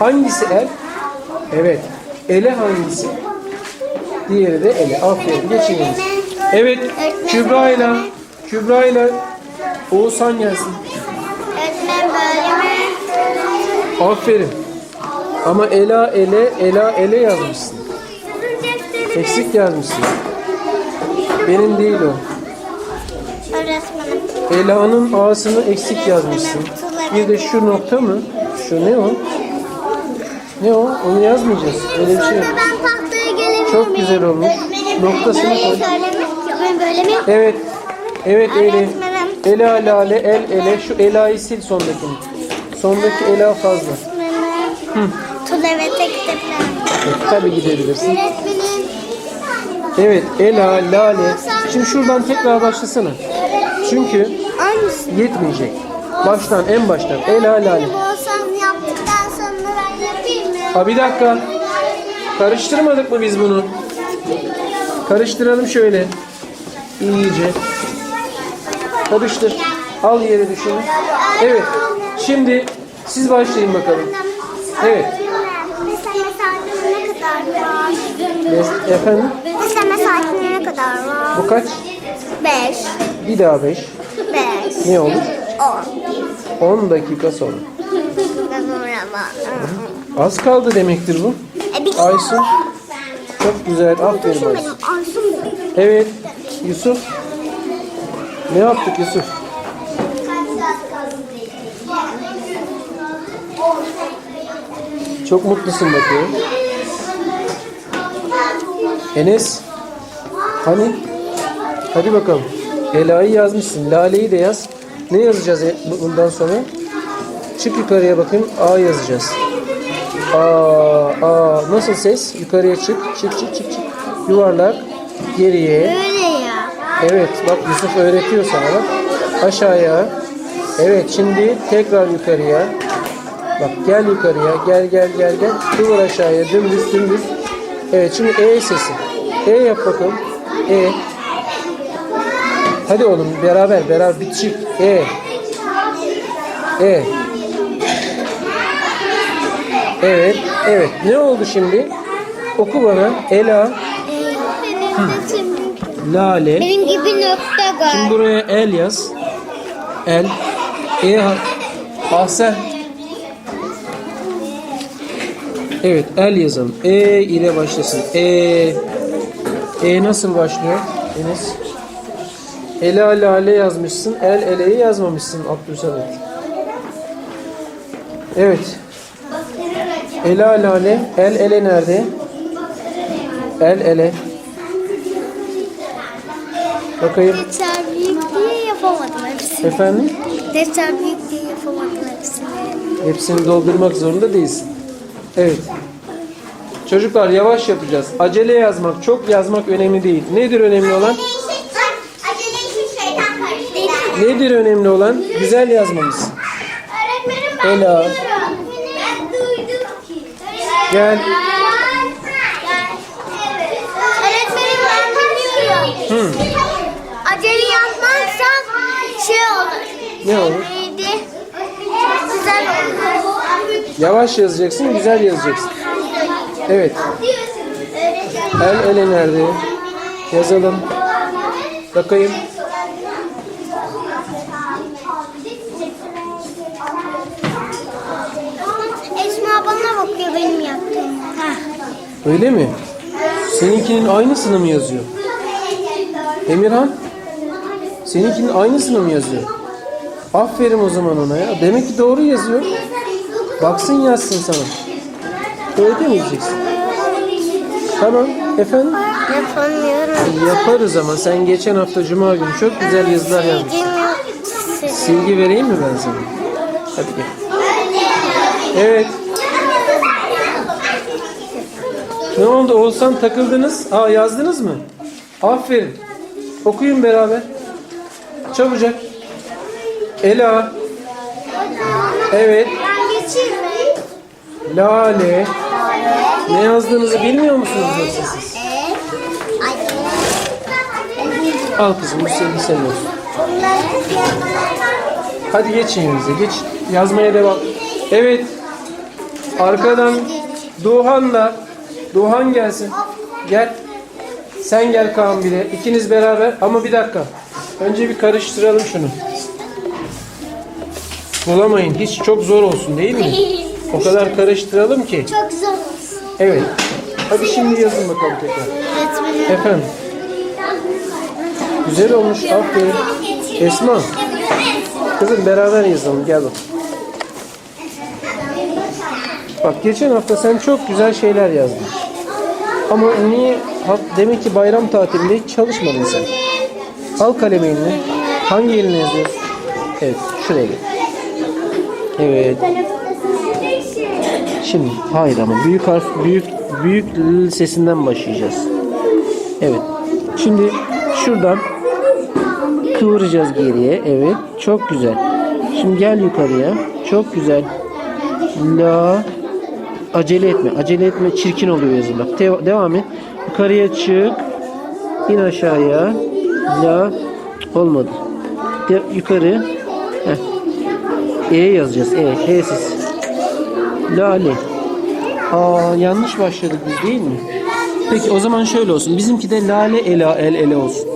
Hangisi el? Evet. Ele hangisi? Diğeri de ele. Aferin. Geçin Enes. Evet. Kübra ile Kübra ile Oğuzhan gelsin. Aferin. Ama Ela ele, Ela ele yazmışsın. Eksik yazmışsın. Benim değil o. Ela'nın A'sını eksik yazmışsın. Bir de şu nokta mı? Şu ne o? Ne o? Onu yazmayacağız. Öyle bir şey yok. Sonra ben tahtaya gelebilir Çok miyim? güzel olmuş. Noktasını Böyle koy. söylemek yok. Ben böyle mi? Evet. Evet Eli. Öğretmenim. Ela lale el ele. Şu Ela'yı sil sondakini. Sondaki Ela fazla. Öğretmenim. Tuvalete gidebilirim. Evet, tabii gidebilirsin. Öğretmenim. Evet Ela lale. Şimdi şuradan tekrar başlasana. Çünkü Aynısı. yetmeyecek. Baştan en baştan. Ela lale. Benim olsam yaptıktan sonra ben yapayım mı? Ha bir dakika. Karıştırmadık mı biz bunu? Karıştıralım şöyle. İyice. Karıştır. Al yere düşün. Evet. Şimdi siz başlayın bakalım. Evet. Besleme saatine ne kadar var? Bes- Efendim? Besleme saatine ne kadar var? Bu kaç? Beş. Bir daha beş. Beş. Ne olur? On. 10 dakika sonra. Ben ama. Az kaldı demektir bu. E bir Aysun. Çok güzel. Aferin Aysun. Evet. Yusuf. Ne yaptık Yusuf? Çok mutlusun bakıyorum. Enes. Hani? Hadi bakalım. Ela'yı yazmışsın. Lale'yi de yaz. Ne yazacağız e- bu- bundan sonra? Çık yukarıya bakayım. A yazacağız. A, A. Nasıl ses? Yukarıya çık. Çık, çık, çık, çık. Yuvarlak. Geriye. Böyle ya. Evet bak Yusuf öğretiyor sana bak. Aşağıya. Evet şimdi tekrar yukarıya. Bak gel yukarıya. Gel gel gel gel. Kıvır aşağıya dümdüz dümdüz. Evet şimdi E sesi. E yap bakalım. E. Hadi oğlum beraber beraber bitişik. E. E. Evet, evet. Ne oldu şimdi? Oku bana. Ela. Lale. Benim gibi nokta var. Şimdi buraya el yaz. El. E har- Ahsen. Evet el yazalım. E ile başlasın. E. E nasıl başlıyor? Enes. Ela lale yazmışsın. El eleyi yazmamışsın Abdülsamet. Evet. Ela lale. El ele nerede? El ele. Bakayım. Defter büyük diye yapamadım hepsini. Efendim? Defter büyük diye yapamadım hepsini. Hepsini doldurmak zorunda değilsin. Evet. Çocuklar yavaş yapacağız. Acele yazmak, çok yazmak önemli değil. Nedir önemli olan? Nedir önemli olan? Güzel yazmamız. Öğretmenim ben Ela. duyuyorum. Ben duydum ki. Gel. Öğretmenim ben dinliyorum. Acele yapmazsan şey olur. Ne olur? Neydi? Güzel olur. Yavaş yazacaksın, güzel yazacaksın. Evet. El ele nerede? Yazalım. Bakayım. Esma bana bakıyor benim yaptığım. Öyle mi? Seninkinin aynısını mı yazıyor? Emirhan? Seninkinin aynısını mı yazıyor? Aferin o zaman ona ya. Demek ki doğru yazıyor. Baksın yazsın sana. Öyle demeyeceksin. Tamam. Efendim? Yapamıyorum. Yaparız ama sen geçen hafta Cuma günü çok güzel yazılar yazmışsın. Silgi vereyim mi ben sana? Hadi gel. Evet. Ne oldu Oğuzhan takıldınız? Aa yazdınız mı? Aferin. Okuyun beraber. Çabucak. Ela. Evet. Lale. Ne yazdığınızı bilmiyor musunuz yoksa siz? Al kızım bu senin senin olsun. Hadi geçin yerinize geç. Yazmaya devam. Evet. Arkadan Doğan'la Doğan gelsin. Gel. Sen gel Kaan bir de. İkiniz beraber ama bir dakika. Önce bir karıştıralım şunu. Bulamayın. Hiç çok zor olsun değil mi? O kadar karıştıralım ki. Çok zor olsun. Evet. Hadi şimdi yazın bakalım tekrar. Efendim. Güzel olmuş. Aferin. Esma. Kızım beraber yazalım. Gel bak. Bak geçen hafta sen çok güzel şeyler yazdın. Ama niye? Demek ki bayram tatilinde çalışmadın sen. Al kalemi eline. Hangi eline yazıyorsun? Evet. Şuraya gel. Evet. Şimdi hayır ama büyük harf büyük büyük sesinden başlayacağız. Evet. Şimdi şuradan kıvıracağız geriye. Evet. Çok güzel. Şimdi gel yukarıya. Çok güzel. La acele etme. Acele etme. Çirkin oluyor yazı bak. Te- devam et. Yukarıya çık. İn aşağıya. La olmadı. De- yukarı. Heh. E yazacağız. E. E'siz. Lale. Aa yanlış başladık biz değil mi? Peki o zaman şöyle olsun. Bizimki de lale ela el ele olsun.